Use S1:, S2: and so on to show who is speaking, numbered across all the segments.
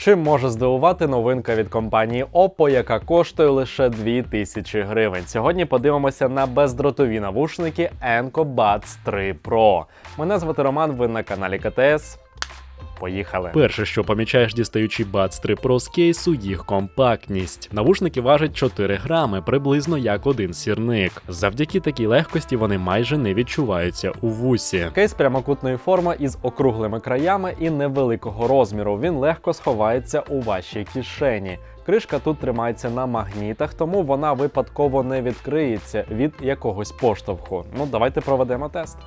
S1: Чим може здивувати новинка від компанії Oppo, яка коштує лише 2000 гривень. Сьогодні подивимося на бездротові навушники Enco Buds 3 Pro. Мене звати Роман, ви на каналі КТС. Поїхали.
S2: Перше, що помічаєш, дістаючи Buds 3 Pro з кейсу, їх компактність. Навушники важать 4 грами, приблизно як один сірник. Завдяки такій легкості вони майже не відчуваються у вусі.
S1: Кейс прямокутної форми із округлими краями і невеликого розміру. Він легко сховається у вашій кишені. Кришка тут тримається на магнітах, тому вона випадково не відкриється від якогось поштовху. Ну, давайте проведемо тест.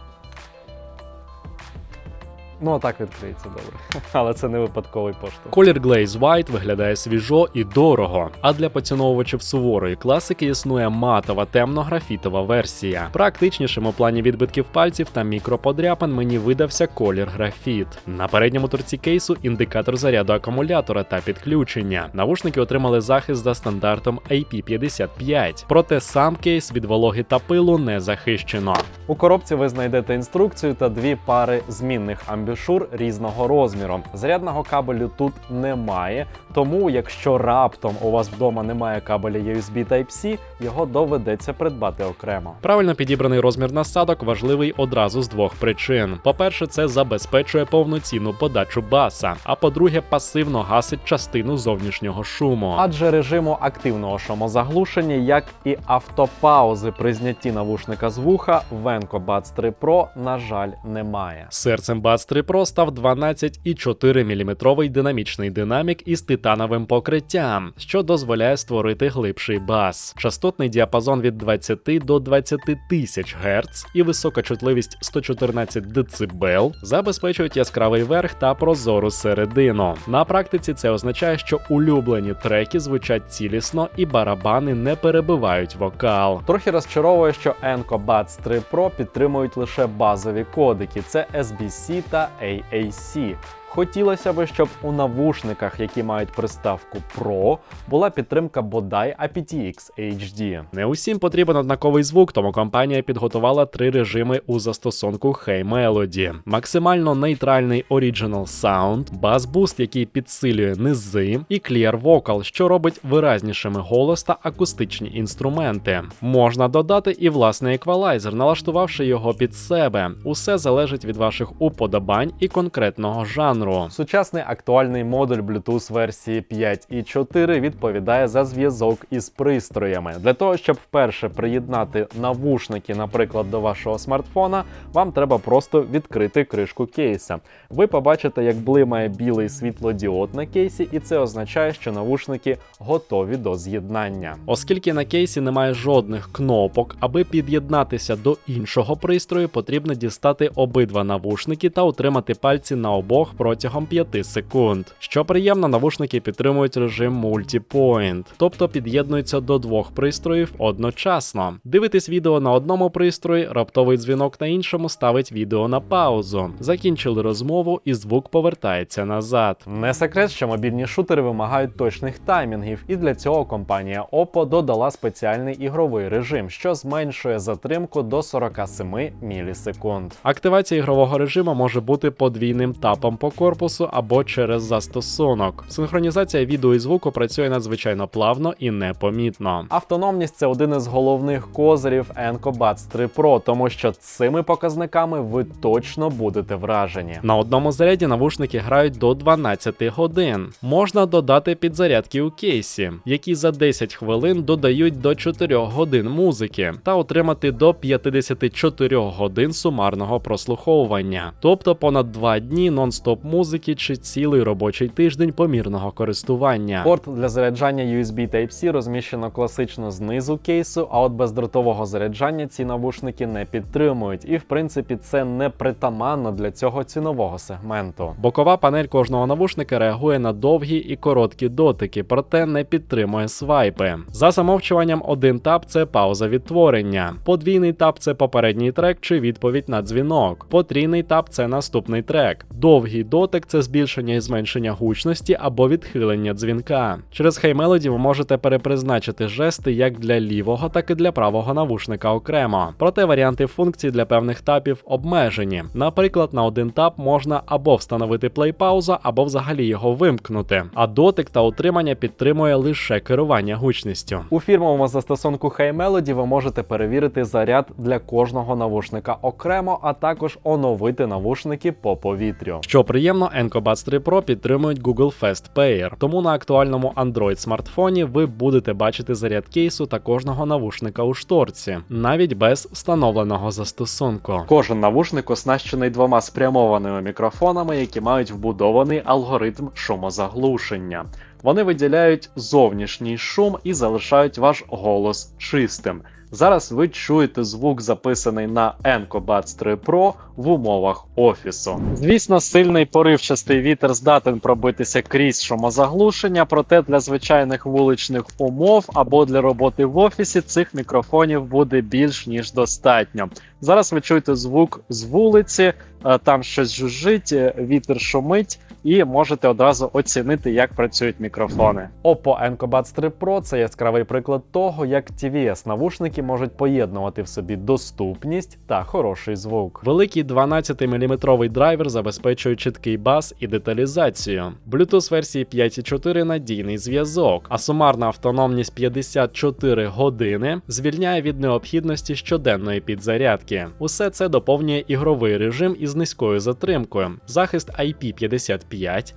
S1: Ну, а так відкриється добре. Але це не випадковий поштовх.
S2: Колір Glaze White виглядає свіжо і дорого. А для поціновувачів суворої класики існує матова темно-графітова версія. Практичнішим у плані відбитків пальців та мікроподряпин мені видався колір графіт. На передньому торці кейсу індикатор заряду акумулятора та підключення. Навушники отримали захист за стандартом IP55, проте сам кейс від вологи та пилу не захищено.
S1: У коробці ви знайдете інструкцію та дві пари змінних амбішур різного розміру. Зарядного кабелю тут немає, тому якщо раптом у вас вдома немає кабеля USB Type-C, його доведеться придбати окремо.
S2: Правильно підібраний розмір насадок важливий одразу з двох причин: по-перше, це забезпечує повноцінну подачу баса, а по-друге, пасивно гасить частину зовнішнього шуму.
S1: Адже режиму активного шумозаглушення, як і автопаузи при знятті навушника з вуха, в Enco Buds 3 Pro, на жаль, немає.
S2: Серцем Buds 3 Pro став 12,4 мм динамічний динамік із титановим покриттям, що дозволяє створити глибший бас. Частотний діапазон від 20 до 20 тисяч Гц і висока чутливість 114 дБ забезпечують яскравий верх та прозору середину. На практиці це означає, що улюблені треки звучать цілісно і барабани не перебивають вокал.
S1: Трохи розчаровує, що Enco Buds 3 Pro підтримують лише базові кодики: це SBC та AAC. Хотілося б, щоб у навушниках, які мають приставку Pro, була підтримка бодай aptX HD.
S2: Не усім потрібен однаковий звук, тому компанія підготувала три режими у застосунку Hey Melody. Максимально нейтральний Original Sound, Bass Boost, який підсилює низи, і Clear Vocal, що робить виразнішими голос та акустичні інструменти. Можна додати і власний еквалайзер, налаштувавши його під себе. Усе залежить від ваших уподобань і конкретного жанру.
S1: Сучасний актуальний модуль Bluetooth версії 5.4 відповідає за зв'язок із пристроями. Для того, щоб вперше приєднати навушники, наприклад, до вашого смартфона, вам треба просто відкрити кришку кейса. Ви побачите, як блимає білий світлодіод на кейсі, і це означає, що навушники готові до з'єднання.
S2: Оскільки на кейсі немає жодних кнопок, аби під'єднатися до іншого пристрою, потрібно дістати обидва навушники та утримати пальці на обох протягом 5 секунд. Що приємно, навушники підтримують режим Multipoint, тобто під'єднуються до двох пристроїв одночасно. Дивитесь відео на одному пристрої, раптовий дзвінок на іншому ставить відео на паузу. Закінчили розмову і звук повертається назад.
S1: Не секрет, що мобільні шутери вимагають точних таймінгів, і для цього компанія Oppo додала спеціальний ігровий режим, що зменшує затримку до 47 мілісекунд.
S2: Активація ігрового режиму може бути подвійним тапом по корпусу або через застосунок. Синхронізація відео і звуку працює надзвичайно плавно і непомітно.
S1: Автономність це один із головних козирів Enco Buds 3 Pro, тому що цими показниками ви точно будете вражені.
S2: На одному заряді навушники грають до 12 годин. Можна додати підзарядки у кейсі, які за 10 хвилин додають до 4 годин музики, та отримати до 54 годин сумарного прослуховування, тобто понад 2 дні нон-стоп музики чи цілий робочий тиждень помірного користування.
S1: Порт для заряджання USB Type-C розміщено класично знизу кейсу, а от бездротового заряджання ці навушники не підтримують, і в принципі це не притаманно для цього цінового сегменту.
S2: Бокова панель кожного навушника реагує на довгі і короткі дотики, проте не підтримує свайпи. За замовчуванням, один тап це пауза відтворення, подвійний тап це попередній трек чи відповідь на дзвінок, потрійний тап це наступний трек, довгий дотик це збільшення і зменшення гучності або відхилення дзвінка. Через Hey Melody ви можете перепризначити жести як для лівого, так і для правого навушника окремо. Проте варіанти функцій для певних тапів обмежені. Наприклад, на один тап можна або встановити плей-пауза, або взагалі його вимкнути. А дотик та утримання підтримує лише керування гучністю.
S1: У фірмовому застосунку Hey Melody ви можете перевірити заряд для кожного навушника окремо, а також оновити навушники по повітрю.
S2: Що приємно, EncoBuds 3 Pro підтримують Google Fast Pair, тому на актуальному Android смартфоні ви будете бачити заряд кейсу та кожного навушника у шторці, навіть без встановленого застосунку.
S1: Кожен навушник оснащений двома спрямованими мікрофонами, які мають вбудований алгоритм шумозаглушення. Вони виділяють зовнішній шум і залишають ваш голос чистим. Зараз ви чуєте звук, записаний на EncoBuds 3 Pro в умовах офісу. Звісно, сильний поривчастий вітер здатен пробитися крізь шумозаглушення, проте для звичайних вуличних умов або для роботи в офісі цих мікрофонів буде більш ніж достатньо. Зараз ви чуєте звук з вулиці, е, там щось жужжить, е, вітер шумить, і можете одразу оцінити, як працюють мікрофони. Oppo EncoBuds 3 Pro – це яскравий приклад того, як TVS навушники можуть поєднувати в собі доступність та хороший звук.
S2: Великий 12-мм драйвер забезпечує чіткий бас і деталізацію. Bluetooth версії 5.4 надійний зв'язок, а сумарна автономність 54 години звільняє від необхідності щоденної підзарядки. Усе це доповнює ігровий режим із низькою затримкою, захист IP55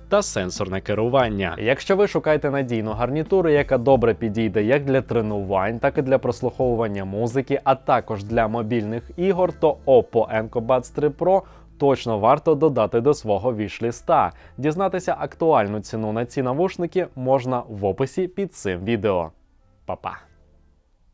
S2: та сенсорне керування.
S1: Якщо ви шукаєте надійну гарнітуру, яка добре підійде як для тренувань, так і для прослуховування музики, а також для мобільних ігор, то Oppo EncoBuds 3 Pro точно варто додати до свого віш-ліста. Дізнатися актуальну ціну на ці навушники можна в описі під цим відео. Па-па!